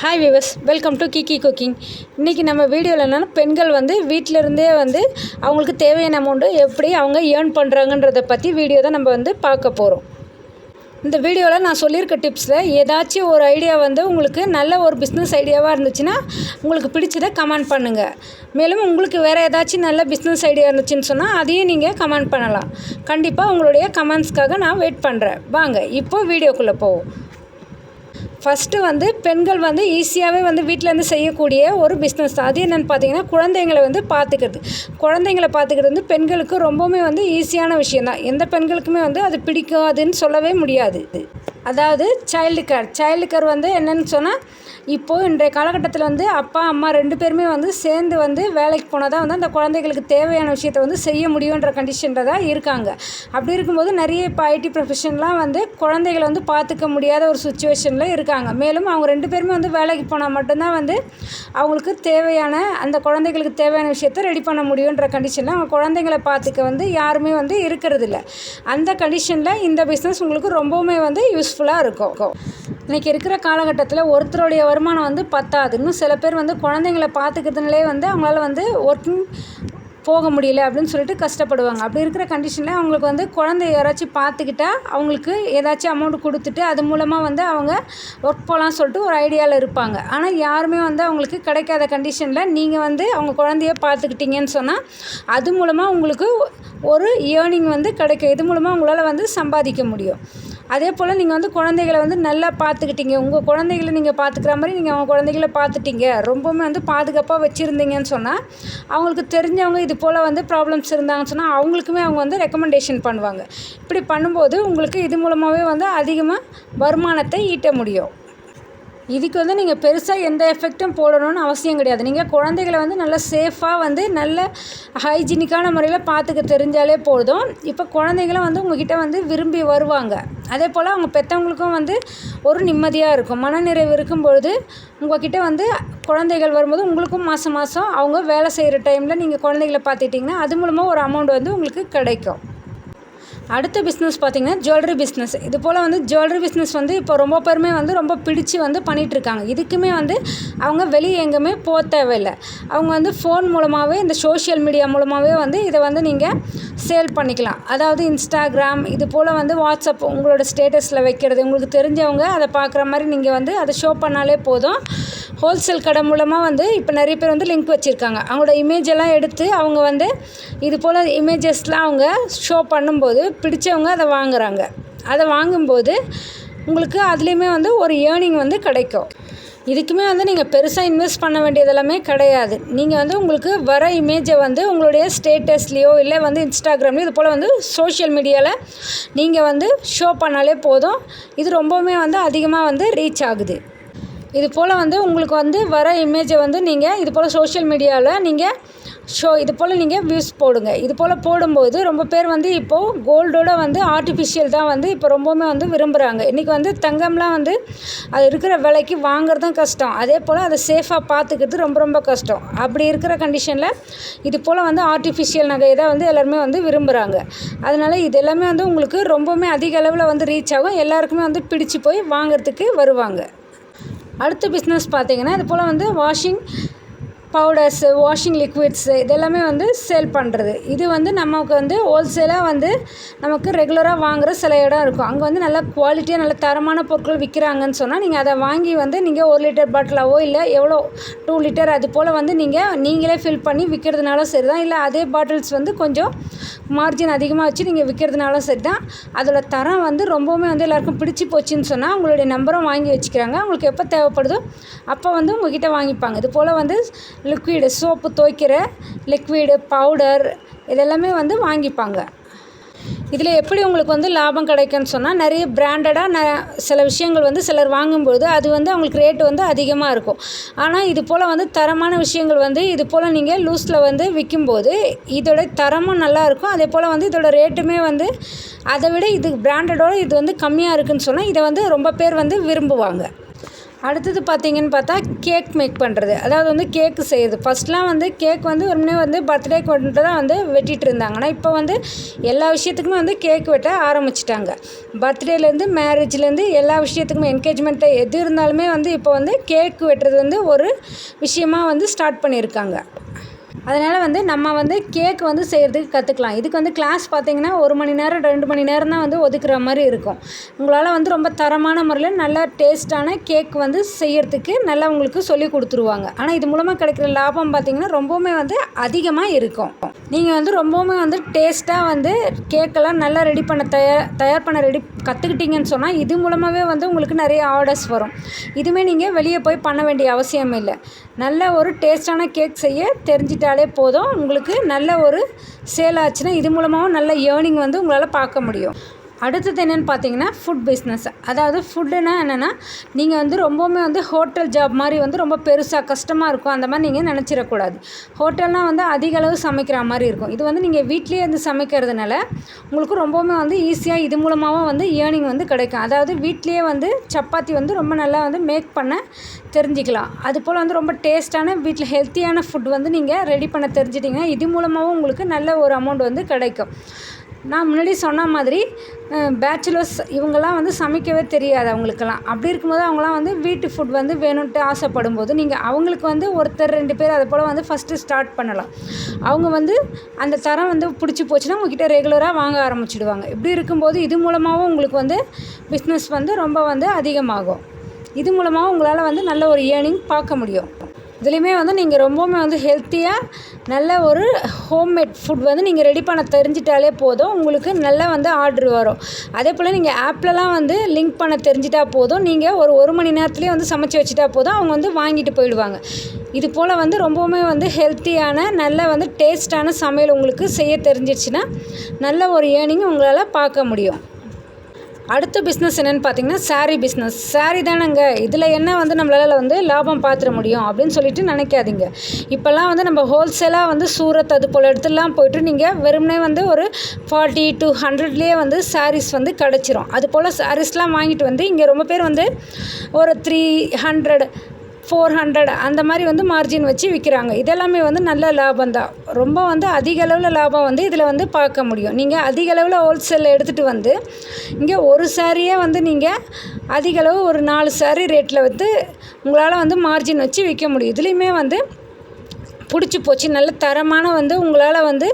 Hi viewers welcome to Kiki cooking இன்றைக்கி நம்ம வீடியோவில் என்னென்னா பெண்கள் வந்து வீட்டிலருந்தே வந்து அவங்களுக்கு தேவையான அமௌண்ட்டு எப்படி அவங்க ஏர்ன் பண்ணுறாங்கன்றத பற்றி வீடியோ தான் நம்ம வந்து பார்க்க போகிறோம் இந்த வீடியோவில் நான் சொல்லியிருக்க டிப்ஸில் ஏதாச்சும் ஒரு ஐடியா வந்து உங்களுக்கு நல்ல ஒரு பிஸ்னஸ் ஐடியாவாக இருந்துச்சுன்னா உங்களுக்கு பிடிச்சதை கமெண்ட் பண்ணுங்கள் மேலும் உங்களுக்கு வேறு ஏதாச்சும் நல்ல பிஸ்னஸ் ஐடியா இருந்துச்சுன்னு சொன்னால் அதையும் நீங்கள் கமெண்ட் பண்ணலாம். கண்டிப்பாக உங்களுடைய கமெண்ட்ஸ்க்காக நான் வெயிட் பண்ணுறேன் வாங்க இப்போது வீடியோக்குள்ளே போவோம். ஃபஸ்ட்டு வந்து பெண்கள் வந்து ஈஸியாகவே வந்து வீட்டிலேருந்து செய்யக்கூடிய ஒரு பிஸ்னஸ் தான். அது என்னென்னு பார்த்தீங்கன்னா குழந்தைங்களை வந்து பார்த்துக்கிறது குழந்தைங்களை பார்த்துக்கிறது வந்து பெண்களுக்கு ரொம்பவுமே வந்து ஈஸியான விஷயந்தான் எந்த பெண்களுக்குமே வந்து அது பிடிக்கும் அதுன்னு சொல்லவே முடியாது. அதாவது சைல்டு கேர் சைல்டு கேர் வந்து என்னென்னு சொன்னால் இப்போது இன்றைய காலகட்டத்தில் வந்து அப்பா அம்மா ரெண்டு பேருமே வந்து சேர்ந்து வந்து வேலைக்கு போனால் தான் வந்து அந்த குழந்தைகளுக்கு தேவையான விஷயத்தை வந்து செய்ய முடியுன்ற கண்டிஷனில் தான் இருக்காங்க. அப்படி இருக்கும்போது நிறைய இப்போ ஐடி ப்ரொஃபஷன்லாம் வந்து குழந்தைகளை வந்து பார்த்துக்க முடியாத ஒரு சுச்சுவேஷனில் இருக்காங்க. மேலும் அவங்க ரெண்டு பேருமே வந்து வேலைக்கு போனால் மட்டும்தான் வந்து அவங்களுக்கு தேவையான அந்த குழந்தைகளுக்கு தேவையான விஷயத்த ரெடி பண்ண முடியுன்ற கண்டிஷனில் அவங்க குழந்தைங்களை பார்த்துக்க வந்து யாருமே வந்து இருக்கிறதில்ல. அந்த கண்டிஷனில் இந்த பிஸ்னஸ் உங்களுக்கு ரொம்பவுமே வந்து யூஸ் யூஸ்ஃபுல்லாக இருக்கும். இன்றைக்கி இருக்கிற காலகட்டத்தில் ஒருத்தருடைய வருமானம் வந்து பத்தாது. இன்னும் சில பேர் வந்து குழந்தைங்கள பார்த்துக்கிறதுனாலே வந்து அவங்களால வந்து ஒர்க்கிங் போக முடியல அப்படின்னு சொல்லிட்டு கஷ்டப்படுவாங்க. அப்படி இருக்கிற கண்டிஷனில் அவங்களுக்கு வந்து குழந்தை யாராச்சும் பார்த்துக்கிட்டா அவங்களுக்கு ஏதாச்சும் அமௌண்ட் கொடுத்துட்டு அது மூலமாக வந்து அவங்க ஒர்க் போகலான்னு சொல்லிட்டு ஒரு ஐடியாவில் இருப்பாங்க. ஆனால் யாருமே வந்து அவங்களுக்கு கிடைக்காத கண்டிஷனில் நீங்கள் வந்து அவங்க குழந்தைய பார்த்துக்கிட்டீங்கன்னு சொன்னால் அது மூலமாக உங்களுக்கு ஒரு ஏர்னிங் வந்து கிடைக்கும். இது மூலமாக உங்களால் வந்து சம்பாதிக்க முடியும். அதே போல் நீங்கள் வந்து குழந்தைகளை வந்து நல்லா பார்த்துக்கிட்டீங்க. உங்கள் குழந்தைகளை நீங்கள் பார்த்துக்குற மாதிரி நீங்கள் அவங்க குழந்தைகள பார்த்துட்டீங்க. ரொம்பவுமே வந்து பாதுகாப்பாக வச்சுருந்தீங்கன்னு சொன்னால் அவங்களுக்கு தெரிஞ்சவங்க இது போல் வந்து ப்ராப்ளம்ஸ் இருந்தாங்கன்னு சொன்னால் அவங்களுக்குமே அவங்க வந்து ரெக்கமெண்டேஷன் பண்ணுவாங்க. இப்படி பண்ணும்போது உங்களுக்கு இது மூலமாகவே வந்து அதிகமாக வருமானத்தை ஈட்ட முடியும். இதுக்கு வந்து நீங்கள் பெருசாக எந்த எஃபெக்ட்டும் போடணும்னு அவசியம் கிடையாது. நீங்கள் குழந்தைகளை வந்து நல்லா சேஃபாக வந்து நல்ல ஹைஜீனிக்கான முறையில் பார்த்துக்க தெரிஞ்சாலே போதும். இப்போ குழந்தைங்களும் வந்து உங்ககிட்ட வந்து விரும்பி வருவாங்க. அதே போல் அவங்க பெற்றவங்களுக்கும் வந்து ஒரு நிம்மதியாக இருக்கும். மனநிறைவு இருக்கும் பொழுது உங்கள்கிட்ட வந்து குழந்தைகள் வரும்போது உங்களுக்கும் மாதம் மாதம் அவங்க வேலை செய்கிற டைமில் நீங்கள் குழந்தைகளை பார்த்துட்டிங்கன்னா அது மூலமாக ஒரு அமௌண்ட் வந்து உங்களுக்கு கிடைக்கும். அடுத்த பிஸ்னஸ் பார்த்திங்கன்னா ஜுவல்லரி பிஸ்னஸ் இது போல் வந்து ஜுவல்லரி பிஸ்னஸ் வந்து இப்போ ரொம்ப பேருமே வந்து ரொம்ப பிடிச்சி வந்து பண்ணிகிட்ருக்காங்க இதுக்குமே வந்து அவங்க வெளியே எங்கேயுமே போக தேவையில்லை. அவங்க வந்து ஃபோன் மூலமாகவே இந்த சோஷியல் மீடியா மூலமாகவே வந்து இதை வந்து நீங்கள் சேல் பண்ணிக்கலாம். அதாவது இன்ஸ்டாகிராம் இது போல் வந்து வாட்ஸ்அப் உங்களோட ஸ்டேட்டஸில் வைக்கிறது. உங்களுக்கு தெரிஞ்சவங்க அதை பார்க்குற மாதிரி நீங்கள் வந்து அதை ஷோ பண்ணாலே போதும். ஹோல்சேல் கடை மூலமாக வந்து இப்போ நிறைய பேர் வந்து லிங்க் வச்சுருக்காங்க. அவங்களோட இமேஜ் எல்லாம் எடுத்து அவங்க வந்து இது போல் இமேஜஸ்லாம் அவங்க ஷோ பண்ணும்போது பிடிச்சவங்க அதை வாங்குகிறாங்க அதை வாங்கும்போது உங்களுக்கு அதுலேயுமே வந்து ஒரு ஏர்னிங் வந்து கிடைக்கும். இதுக்குமே வந்து நீங்கள் பெருசாக இன்வெஸ்ட் பண்ண வேண்டியது எல்லாமே கிடையாது. நீங்கள் வந்து உங்களுக்கு வர இமேஜை வந்து உங்களுடைய ஸ்டேட்டஸ்லேயோ இல்லை வந்து இன்ஸ்டாகிராம்லேயோ இது போல் வந்து சோஷியல் மீடியாவில் நீங்கள் வந்து ஷோ பண்ணாலே போதும். இது ரொம்பவுமே வந்து அதிகமாக வந்து ரீச் ஆகுது. இது போல் வந்து உங்களுக்கு வந்து வர இமேஜை வந்து நீங்கள் இது போல் சோஷியல் மீடியாவில் நீங்கள் ஷோ இது போல் நீங்கள் வியூஸ் போடுங்க. இது போல் போடும்போது ரொம்ப பேர் வந்து இப்போது கோல்டோட வந்து ஆர்டிஃபிஷியல் தான் வந்து இப்போ ரொம்பவுமே வந்து விரும்புகிறாங்க இன்றைக்கி வந்து தங்கம்லாம் வந்து அது இருக்கிற விலைக்கு வாங்குறதும் கஷ்டம். அதே போல் அதை சேஃபாக பார்த்துக்கிறது ரொம்ப ரொம்ப கஷ்டம். அப்படி இருக்கிற கண்டிஷனில் இது போல் வந்து ஆர்டிஃபிஷியல் நகையை தான் வந்து எல்லாருமே வந்து விரும்புகிறாங்க அதனால் இது எல்லாமே வந்து உங்களுக்கு ரொம்பவுமே அதிக அளவில் வந்து ரீச் ஆகும். எல்லாருக்குமே வந்து பிடிச்சி போய் வாங்குறதுக்கு வருவாங்க. அடுத்த பிஸ்னஸ் பார்த்திங்கன்னா இது போல் வந்து வாஷிங் பவுடர்ஸு வாஷிங் லிக்விட்ஸு இதெல்லாமே வந்து சேல் பண்ணுறது இது வந்து நமக்கு வந்து ஹோல்சேலாக வந்து நமக்கு ரெகுலராக வாங்குகிற சில இடம் இருக்கும். அங்கே வந்து நல்ல குவாலிட்டியாக நல்ல தரமான பொருட்கள் விற்கிறாங்கன்னு சொன்னால் நீங்கள் அதை வாங்கி வந்து நீங்கள் ஒரு லிட்டர் பாட்டிலாவோ இல்லை எவ்வளோ டூ லிட்டர் அது போல் வந்து நீங்கள் நீங்களே ஃபில் பண்ணி விற்கிறதுனாலும் சரி தான் இல்லை அதே பாட்டில்ஸ் வந்து கொஞ்சம் மார்ஜின் அதிகமாக வச்சு நீங்கள் விற்கிறதுனாலும் சரி தான் அதோட தரம் வந்து ரொம்பவுமே வந்து எல்லாருக்கும் பிடிச்சி போச்சுன்னு சொன்னால் உங்களுடைய நம்பரும் வாங்கி வச்சுக்கிறாங்க. அவங்களுக்கு எப்போ தேவைப்படுதோ அப்போ வந்து உங்ககிட்ட வாங்கிப்பாங்க. இது போல் வந்து லிக்விடு சோப்பு துவைக்கிற லிக்விடு பவுடர் இதெல்லாமே வந்து வாங்கிப்பாங்க. இதில் எப்படி உங்களுக்கு வந்து லாபம் கிடைக்கும்னு சொன்னால் நிறைய பிராண்டடாக ந சில விஷயங்கள் வந்து சிலர் வாங்கும்போது அது வந்து அவங்களுக்கு ரேட்டு வந்து அதிகமாக இருக்கும். ஆனால் இது போல் வந்து தரமான விஷயங்கள் வந்து இது போல் நீங்கள் லூஸில் வந்து விற்கும்போது இதோட தரமும் நல்லாயிருக்கும் அதே போல் வந்து இதோட ரேட்டுமே வந்து அதை விட இது பிராண்டடோட இது வந்து கம்மியாக இருக்குதுன்னு சொன்னால் இதை வந்து ரொம்ப பேர் வந்து விரும்புவாங்க. அடுத்தது பார்த்தீங்கன்னு பார்த்தா கேக் மேக் பண்ணுறது அதாவது வந்து கேக்கு செய்யுது ஃபஸ்ட்லாம் வந்து கேக் வந்து உடனே வந்து பர்த்டே கொண்டு தான் வந்து வெட்டிகிட்டு இருந்தாங்க. ஆனால் இப்போ வந்து எல்லா விஷயத்துக்குமே வந்து கேக் வெட்ட ஆரம்பிச்சிட்டாங்க. பர்த்டேலேருந்து மேரேஜ்லேருந்து எல்லா விஷயத்துக்குமே என்கேஜ்மெண்ட்டு எது இருந்தாலுமே வந்து இப்போ வந்து கேக் வெட்டுறது வந்து ஒரு விஷயமா வந்து ஸ்டார்ட் பண்ணியிருக்காங்க. அதனால் வந்து நம்ம வந்து கேக் வந்து செய்கிறதுக்கு கற்றுக்கலாம் இதுக்கு வந்து கிளாஸ் பார்த்தீங்கன்னா ஒரு மணி நேரம் ரெண்டு மணி நேரம் தான் வந்து ஒதுக்குற மாதிரி இருக்கும். உங்களால் வந்து ரொம்ப தரமான முறையில் நல்ல டேஸ்ட்டான கேக் வந்து செய்யறதுக்கு நல்லா உங்களுக்கு சொல்லி கொடுத்துருவாங்க. ஆனால் இது மூலமாக கிடைக்கிற லாபம் பார்த்தீங்கன்னா ரொம்பவுமே வந்து அதிகமாக இருக்கும். நீங்கள் வந்து ரொம்பவுமே வந்து டேஸ்ட்டாக வந்து கேக்கெல்லாம் நல்லா ரெடி பண்ண தயார் தயார் பண்ண ரெடி கற்றுக்கிட்டீங்கன்னு சொன்னால் இது மூலமாகவே வந்து உங்களுக்கு நிறைய ஆர்டர்ஸ் வரும். இதுவுமே நீங்கள் வெளியே போய் பண்ண வேண்டிய அவசியம் இல்லை. நல்ல ஒரு டேஸ்டான கேக் செய்ய தெரிஞ்சிட்டாலே போதும். உங்களுக்கு நல்ல ஒரு சேல் ஆச்சுன்னா இது மூலமாகவும் நல்ல ஏர்னிங் வந்து உங்களால் பார்க்க முடியும். அடுத்தது என்னென்னு பார்த்தீங்கன்னா ஃபுட் பிஸ்னஸ் அதாவது ஃபுட்டுனா என்னென்னா நீங்கள் வந்து ரொம்பவுமே வந்து ஹோட்டல் ஜாப் மாதிரி வந்து ரொம்ப பெருசாக கஷ்டமாக இருக்கும். அந்த மாதிரி நீங்கள் நினச்சிடக்கூடாது. ஹோட்டல்னால் வந்து அதிக அளவு சமைக்கிற மாதிரி இருக்கும். இது வந்து நீங்கள் வீட்லேயே இருந்து சமைக்கிறதுனால உங்களுக்கு ரொம்பவுமே வந்து ஈஸியாக இது மூலமாகவும் வந்து ஏர்னிங் வந்து கிடைக்கும். அதாவது வீட்லேயே வந்து சப்பாத்தி வந்து ரொம்ப நல்லா வந்து மேக் பண்ண தெரிஞ்சுக்கலாம். அது போல் வந்து ரொம்ப டேஸ்ட்டான வீட்டில் ஹெல்த்தியான ஃபுட் வந்து நீங்கள் ரெடி பண்ண தெரிஞ்சிட்டிங்கன்னா இது மூலமாகவும் உங்களுக்கு நல்ல ஒரு அமௌண்ட் வந்து கிடைக்கும். நான் முன்னாடி சொன்ன மாதிரி பேச்சுலர்ஸ் இவங்கெல்லாம் வந்து சமைக்கவே தெரியாது அவங்களுக்கெல்லாம். அப்படி இருக்கும்போது அவங்களாம் வந்து வீட்டு ஃபுட் வந்து வேணும்ன்ட்டு ஆசைப்படும் போது நீங்கள் அவங்களுக்கு வந்து ஒருத்தர் ரெண்டு பேர் அதை போல் வந்து ஃபஸ்ட்டு ஸ்டார்ட் பண்ணலாம். அவங்க வந்து அந்த தரம் வந்து பிடிச்சி போச்சுன்னா உங்ககிட்ட ரெகுலராக வாங்க ஆரம்பிச்சிடுவாங்க. இப்படி இருக்கும்போது இது மூலமாகவும் உங்களுக்கு வந்து பிஸ்னஸ் வந்து ரொம்ப வந்து அதிகமாகும். இது மூலமாக உங்களால் வந்து நல்ல ஒரு ஏர்னிங் பார்க்க முடியும். இதுலேயுமே வந்து நீங்கள் ரொம்பவுமே வந்து ஹெல்த்தியாக நல்ல ஒரு ஹோம்மேட் ஃபுட் வந்து நீங்கள் ரெடி பண்ண தெரிஞ்சிட்டாலே போதும். உங்களுக்கு நல்லா வந்து ஆர்டர் வரும். அதே போல் நீங்கள் ஆப்லலாம் வந்து லிங்க் பண்ண தெரிஞ்சிட்டா போதும். நீங்கள் ஒரு ஒரு மணி நேரத்துலேயே வந்து சமைச்சு வச்சுட்டா போதும். அவங்க வந்து வாங்கிட்டு போயிடுவாங்க. இது போல் வந்து ரொம்பவுமே வந்து ஹெல்த்தியான நல்ல வந்து டேஸ்ட்டான சமையல் உங்களுக்கு செய்ய தெரிஞ்சிச்சுன்னா நல்ல ஒரு ஏர்னிங் உங்களால் பார்க்க முடியும். அடுத்த பிஸ்னஸ் என்னென்னு பார்த்தீங்கன்னா சாரீ பிஸ்னஸ் சாரீ தானேங்க. இதில் என்ன வந்து நம்மளால் வந்து லாபம் பார்த்துட முடியும் அப்படின்னு சொல்லிட்டு நினைக்காதீங்க. இப்போல்லாம் வந்து நம்ம ஹோல்சேலாக வந்து சூரத் அது போல் இடத்துலலாம் போயிட்டு நீங்கள் வெறுமனே வந்து ஒரு ஃபார்ட்டி டு ஹண்ட்ரட்லேயே வந்து சாரீஸ் வந்து கிடச்சிரும். அது போல் சாரீஸ்லாம் வாங்கிட்டு வந்து இங்கே ரொம்ப பேர் வந்து ஒரு த்ரீ ஹண்ட்ரட் ஃபோர் ஹண்ட்ரட் அந்த மாதிரி வந்து மார்ஜின் வச்சு விற்கிறாங்க இதெல்லாமே வந்து நல்ல லாபம் தான். ரொம்ப வந்து அதிக அளவில் லாபம் வந்து இதில் வந்து பார்க்க முடியும். நீங்கள் அதிக அளவில் ஹோல்சேலில் எடுத்துகிட்டு வந்து இங்கே ஒரு சாரியே வந்து நீங்கள் அதிகளவு ஒரு நாலு சாரி ரேட்டில் வந்து உங்களால் வந்து மார்ஜின் வச்சு விற்க முடியும். இதுலேயுமே வந்து பிடிச்சி போச்சு. நல்ல தரமான வந்து உங்களால் வந்து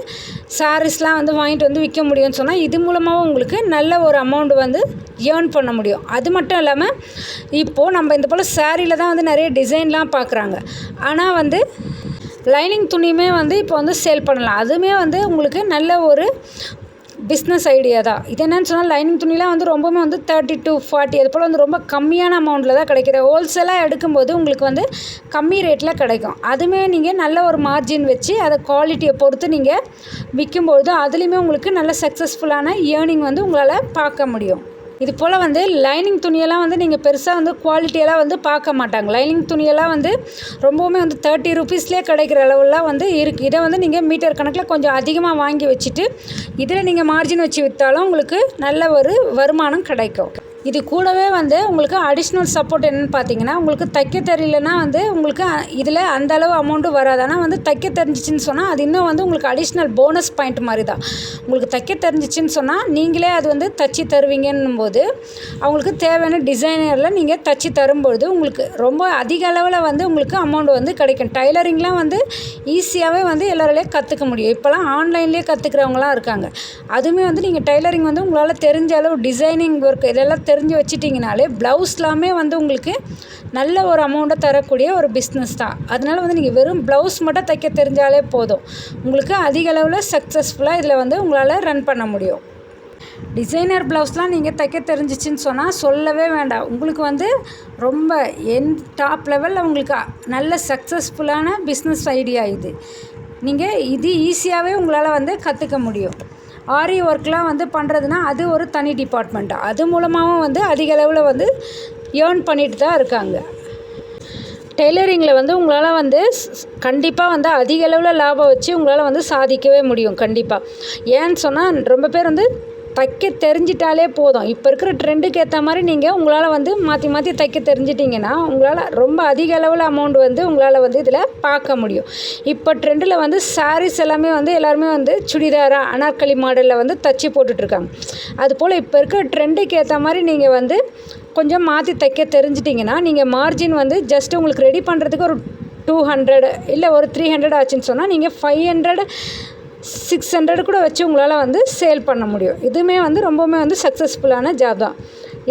சாரீஸ்லாம் வந்து வாங்கிட்டு வந்து விற்க முடியும்னு சொன்னால் இது மூலமாகவும் உங்களுக்கு நல்ல ஒரு அமௌண்ட் வந்து ஏர்ன் பண்ண முடியும். அது மட்டும் இல்லாமல் இப்போது நம்ம இந்த போல் சாரியில் தான் வந்து நிறைய டிசைன்லாம் பார்க்குறாங்க ஆனால் வந்து லைனிங் துணியுமே வந்து இப்போ வந்து சேல் பண்ணலாம். அதுவுமே வந்து உங்களுக்கு நல்ல ஒரு பிஸ்னஸ் ஐடியா தான். இது என்னென்னு சொன்னால் லைனிங் துணிலாம் வந்து ரொம்பவுமே வந்து தேர்ட்டி டு ஃபார்ட்டி அது போல் வந்து ரொம்ப கம்மியான அமௌண்ட்டில் தான் கிடைக்கிது. ஹோல்சேலாக எடுக்கும்போது உங்களுக்கு வந்து கம்மி ரேட்டில் கிடைக்கும். அதுவுமே நீங்கள் நல்ல ஒரு மார்ஜின் வச்சு அதை குவாலிட்டியை பொறுத்து நீங்கள் விற்கும்பொழுது அதுலேயுமே உங்களுக்கு நல்ல சக்ஸஸ்ஃபுல்லான ஏர்னிங் வந்து உங்களால் பார்க்க முடியும். இது போல் வந்து லைனிங் துணியெல்லாம் வந்து நீங்கள் பெருசாக வந்து குவாலிட்டியெல்லாம் வந்து பார்க்க மாட்டாங்க. லைனிங் துணியெல்லாம் வந்து ரொம்பவுமே வந்து தேர்ட்டி ருபீஸ்லேயே கிடைக்கிற அளவுலாம் வந்து இருக்குது இதை வந்து நீங்கள் மீட்டர் கணக்கில் கொஞ்சம் அதிகமாக வாங்கி வச்சுட்டு இதில் நீங்கள் மார்ஜின் வச்சு விற்றாலும் உங்களுக்கு நல்ல ஒரு வருமானம் கிடைக்கும். இது கூடவே வந்து உங்களுக்கு அடிஷ்னல் சப்போர்ட் என்னென்னு பார்த்தீங்கன்னா உங்களுக்கு தைக்க தெரியலனா வந்து உங்களுக்கு இதில் அந்த அளவு அமௌண்ட்டு வராது. ஆனால் வந்து தைக்க தெரிஞ்சிச்சின்னு சொன்னால் அது இன்னும் வந்து உங்களுக்கு அடிஷ்னல் போனஸ் பாயிண்ட் மாதிரி தான் உங்களுக்கு தைக்க தெரிஞ்சிச்சின்னு சொன்னால் நீங்களே அது வந்து தச்சு தருவீங்கன்னும் போது அவங்களுக்கு தேவையான டிசைனரில் நீங்கள் தச்சு தரும்பொழுது உங்களுக்கு ரொம்ப அதிக அளவில் வந்து உங்களுக்கு அமௌண்ட் வந்து கிடைக்கும். டைலரிங்லாம் வந்து ஈஸியாகவே வந்து எல்லாராலையும் கற்றுக்க முடியும். இப்போலாம் ஆன்லைன்லேயே கற்றுக்கிறவங்களாம் இருக்காங்க. அதுவுமே வந்து நீங்கள் டைலரிங் வந்து உங்களால் தெரிஞ்ச அளவு டிசைனிங் ஒர்க் இதெல்லாம் தெரிஞ்சு வச்சிட்டிங்கனாலே ப்ளவுஸ்லாமே வந்து உங்களுக்கு நல்ல ஒரு அமௌண்ட்டை தரக்கூடிய ஒரு பிஸ்னஸ் தான். அதனால வந்து நீங்கள் வெறும் ப்ளவுஸ் மட்டும் தைக்க தெரிஞ்சாலே போதும். உங்களுக்கு அதிக அளவில் சக்ஸஸ்ஃபுல்லாக இதில் வந்து உங்களால் ரன் பண்ண முடியும். டிசைனர் ப்ளவுஸ்லாம் நீங்கள் தைக்க தெரிஞ்சிச்சின்னு சொன்னால் சொல்லவே வேண்டாம். உங்களுக்கு வந்து ரொம்ப என் டாப் லெவலில் உங்களுக்கு நல்ல சக்ஸஸ்ஃபுல்லான பிஸ்னஸ் ஐடியா இது. நீங்கள் இது ஈஸியாகவே உங்களால் வந்து கற்றுக்க முடியும். ஆரி ஒர்க்லாம் வந்து பண்ணுறதுனா அது ஒரு தனி டிபார்ட்மெண்ட் அது மூலமாகவும் வந்து அதிக அளவில் வந்து ஏர்ன் பண்ணிட்டு தான் இருக்காங்க. டெய்லரிங்கில் வந்து உங்களால் வந்து கண்டிப்பாக வந்து அதிக அளவில் லாபம் வச்சு உங்களால் வந்து சாதிக்கவே முடியும் கண்டிப்பாக ஏன்னு சொன்னால் ரொம்ப பேர் வந்து தைக்க தெரிஞ்சிட்டாலே போதும். இப்போ இருக்கிற ட்ரெண்டுக்கு ஏற்ற மாதிரி நீங்கள் உங்களால் வந்து மாற்றி மாற்றி தைக்க தெரிஞ்சிட்டிங்கன்னா உங்களால் ரொம்ப அதிக அளவில் அமௌண்ட் வந்து உங்களால் வந்து இதில் பார்க்க முடியும். இப்போ ட்ரெண்டில் வந்து சாரீஸ் எல்லாமே வந்து எல்லாருமே வந்து சுடிதாராக அனார்கலி மாடலில் வந்து தச்சு போட்டுட்ருக்காங்க அதுபோல் இப்போ இருக்கிற ட்ரெண்டுக்கு ஏற்ற மாதிரி நீங்கள் வந்து கொஞ்சம் மாற்றி தைக்க தெரிஞ்சிட்டிங்கன்னா நீங்கள் மார்ஜின் வந்து ஜஸ்ட் உங்களுக்கு ரெடி பண்ணுறதுக்கு ஒரு டூ ஹண்ட்ரட் இல்லை ஒரு த்ரீ ஹண்ட்ரட் ஆச்சுன்னு சொன்னால் நீங்கள் ஃபைவ் ஹண்ட்ரட் சிக்ஸ் ஹண்ட்ரட் கூட வச்சு உங்களால் வந்து சேல் பண்ண முடியும். இதுவுமே வந்து ரொம்பவுமே வந்து சக்ஸஸ்ஃபுல்லான ஜாப் தான்.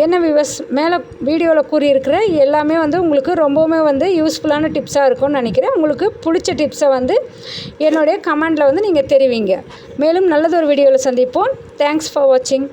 என்ன விவஸ் மேலே வீடியோவில் கூறியிருக்கிற எல்லாமே வந்து உங்களுக்கு ரொம்பவுமே வந்து யூஸ்ஃபுல்லான டிப்ஸாக இருக்கும்னு நினைக்கிறேன். உங்களுக்கு பிடிச்ச டிப்ஸை வந்து என்னுடைய கமெண்டில் வந்து நீங்கள் தெரிவிங்க. மேலும் நல்லதொரு வீடியோவில் சந்திப்போம். தேங்க்ஸ் ஃபார் வாட்சிங்